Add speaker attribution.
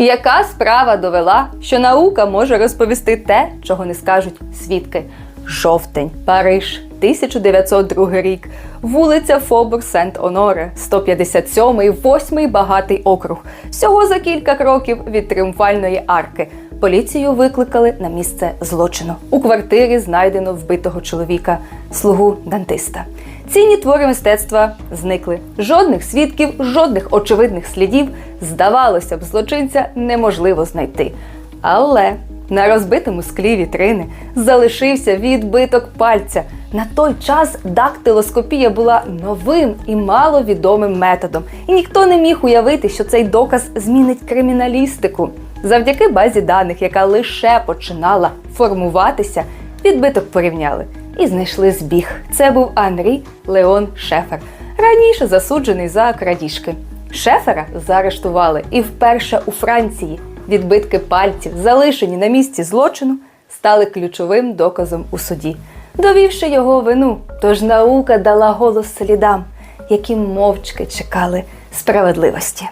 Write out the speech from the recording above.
Speaker 1: Яка справа довела, що наука може розповісти те, чого не скажуть свідки? Жовтень, Париж, 1902 рік, вулиця Фобур Сент-Оноре, 157-й, 8-й багатий округ. Всього за кілька кроків від тріумфальної арки. Поліцію викликали на місце злочину. У квартирі знайдено вбитого чоловіка, слугу дантиста. Цінні твори мистецтва зникли. Жодних свідків, жодних очевидних слідів, здавалося б, злочинця неможливо знайти. Але на розбитому склі вітрини залишився відбиток пальця. На той час дактилоскопія була новим і маловідомим методом, і ніхто не міг уявити, що цей доказ змінить криміналістику. Завдяки базі даних, яка лише починала формуватися, відбиток порівняли і знайшли збіг. Це був Анрі Леон Шефер, раніше засуджений за крадіжки. Шефера заарештували і вперше у Франції відбитки пальців, залишені на місці злочину, стали ключовим доказом у суді, довівши його вину. Тож наука дала голос слідам, які мовчки чекали справедливості.